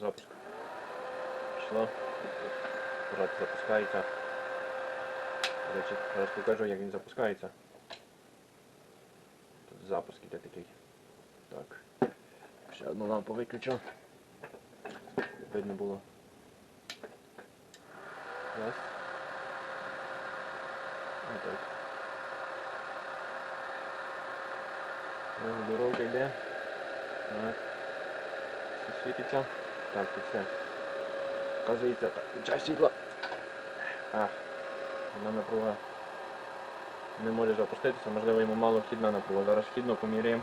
запуск. Пішло. Апарат запускається. Речі, зараз покажу, як він запускається. Тут запуск іде такий. Так. Ще одну лампу виключу. Видно було. Раз. Отак. Дорога йде. Так. Все. Так, і все. Казається, так, чай, світло. А, вона напруга не може запуститися, можливо йому мало вхідна напруга. Зараз вхідно поміряємо.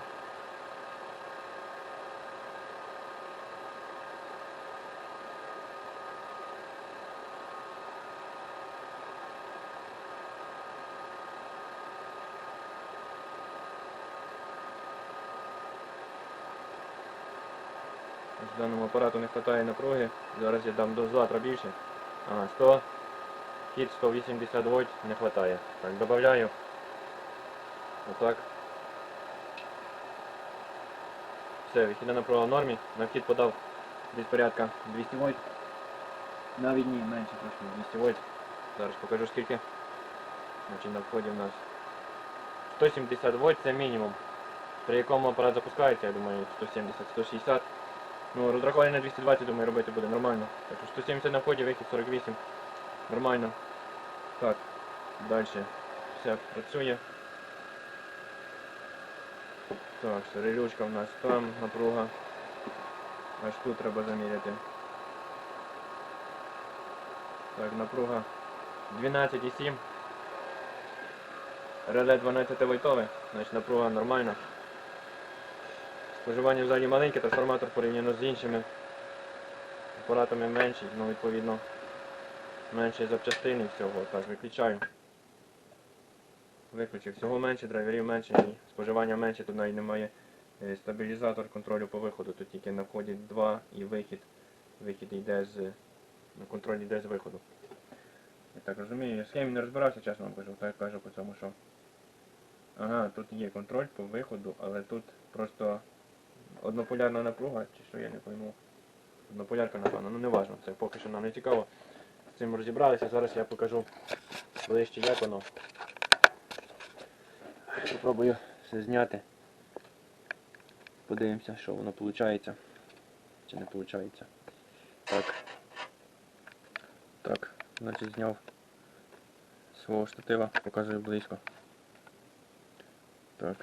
Даному апарату не вистачає напруги. Зараз я дам дозатора більше. Ага, 100. Хід 180 вольт не вистачає. Так, додаю. Отак. Все, вихідна напруга в нормі. На вхід подав десь порядка 200 вольт. Навіть ні, менше трошки 200 вольт. Зараз покажу скільки. Значить на вході в нас 170 вольт це мінімум. При якому апарат запускається, я думаю, 170-160. Ну, розрахований на 220, думаю, робити буде нормально. Так що 170 на вході, вихід 48. Нормально. Так, далі. Все працює. Так, релючка в нас там, напруга. Аж тут треба заміряти. Так, напруга 12,7. Реле 12 вольтове, значить напруга нормальна. Споживання взагалі маленьке, трансформатор порівняно з іншими апаратами менший, ну відповідно менше запчастини всього. Так, виключаю. Виключив. Всього менше, драйверів менше і споживання менше, тут навіть немає е, стабілізатор контролю по виходу. Тут тільки на вході 2 і вихід. Вихід йде з. Контроль йде з виходу. Я так розумію, я схемі не розбирався, чесно вам кажу, так кажу по цьому, що. Ага, тут є контроль по виходу, але тут просто однополярна напруга, чи що я не пойму. Однополярка, напевно, ну не важно, це поки що нам не цікаво. З цим розібралися, зараз я покажу ближче, як воно. Попробую все зняти. Подивимося, що воно виходить. Чи не виходить. Так. Так, значить зняв свого штатива, показую близько. Так.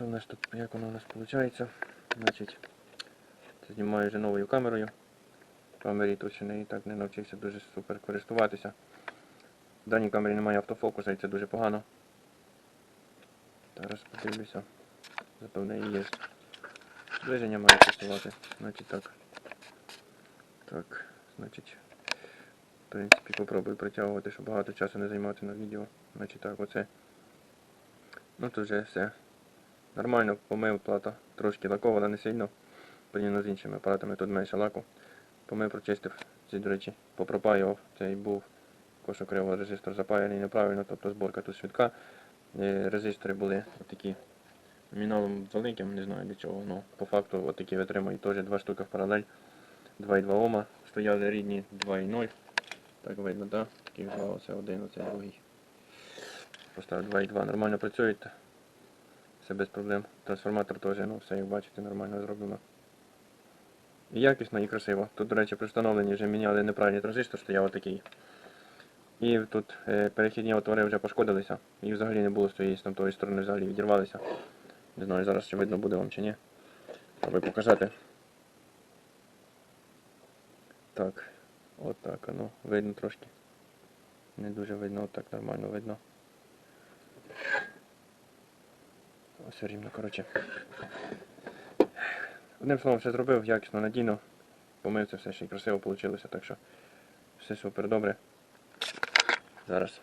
Що в нас тут, як воно у нас виходить? Значить, знімаю вже новою камерою. Камері тут ще не і так не навчився дуже супер користуватися. В даній камері немає автофокуса і це дуже погано. Зараз подивлюся. Запевне і є. Зближення має працювати. Значить так. Так, значить. В принципі, попробую притягувати, щоб багато часу не займати на відео. Значить так, оце. Ну тут вже все. Нормально помив плата. Трошки лакована, не сильно. Порівняно з іншими апаратами тут менше лаку. Помив, прочистив. Ці, до речі, попропаював. Цей був кошокриво резистор запаяний неправильно, тобто зборка тут швидка. Е, Резистори були такі номіналом великим, не знаю для чого. Ну, по факту отакі витримують теж два штуки в паралель. 2,2 Ома. Стояли рідні 2,0. Так видно, так? Таких два, оце один, оце другий. Поставив 2,2. Нормально працюють. Все без проблем. Трансформатор теж, ну все як бачите, нормально зроблено. І якісно, і красиво. Тут, до речі, при встановленні вже міняли неправильний транзистор, стояв отакий. І тут е, перехідні отвори вже пошкодилися. І взагалі не було з тої з тамтої сторони взагалі відірвалися. Не знаю зараз чи видно буде вам чи ні. Аби показати. Так. От так воно. Видно трошки. Не дуже видно, от так нормально видно. Ось рівно, коротше. Одним словом, все зробив якісно, надійно. Помив це все ще й красиво вийшло, так що все супер добре. Зараз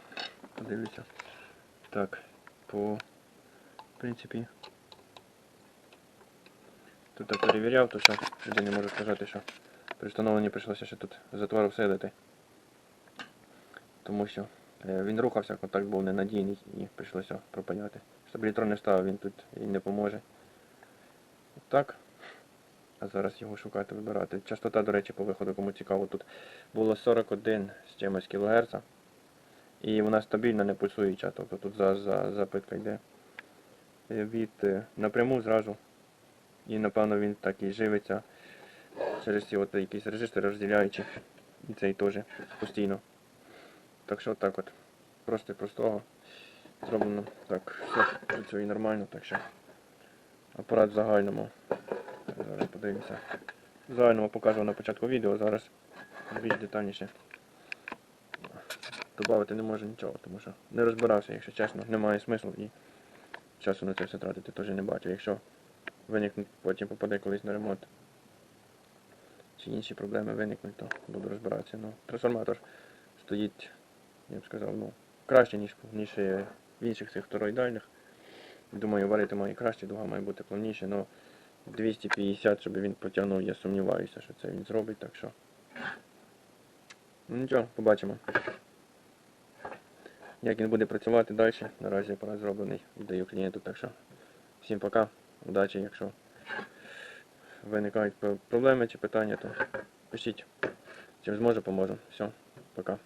подивлюся. Так, по в принципі. Тут так перевіряв, то що єдине можу сказати, що при встановленні прийшлося ще тут затвор всилити. Тому що він рухався, контакт був ненадійний і прийшлося пропаяти. Стабілітрон не ставив, він тут і не поможе. Так. А зараз його шукати, вибирати. Частота, до речі, по виходу, кому цікаво, тут було 41 з чимось кГц. І вона стабільно не пульсуюча, тобто тут за, за, запитка йде е, від е, напряму зразу. І напевно він так і живиться через ці от якісь резистори розділяючі. І цей теж постійно. Так що так от. Просто простого. Зроблено так, все працює нормально, так що апарат в загальному. Зараз подивимося. В загальному показував на початку відео, зараз більш детальніше. Добавити не можу нічого, тому що не розбирався, якщо чесно, немає смислу і часу на це все тратити теж не бачу. Якщо виникне, потім попаде колись на ремонт чи інші проблеми виникнуть, то буду розбиратися. Ну, трансформатор стоїть, я б сказав, ну, краще, ніж, ніж е, в інших цих тороїдальних. Думаю, варити має краще, дуга має бути плавніше, але 250, щоб він потягнув, я сумніваюся, що це він зробить, так що. Ну нічого, побачимо. Як він буде працювати далі, наразі апарат зроблений, віддаю клієнту, так що всім пока, удачі, якщо виникають проблеми чи питання, то пишіть. Чим зможу, поможу. Все, пока.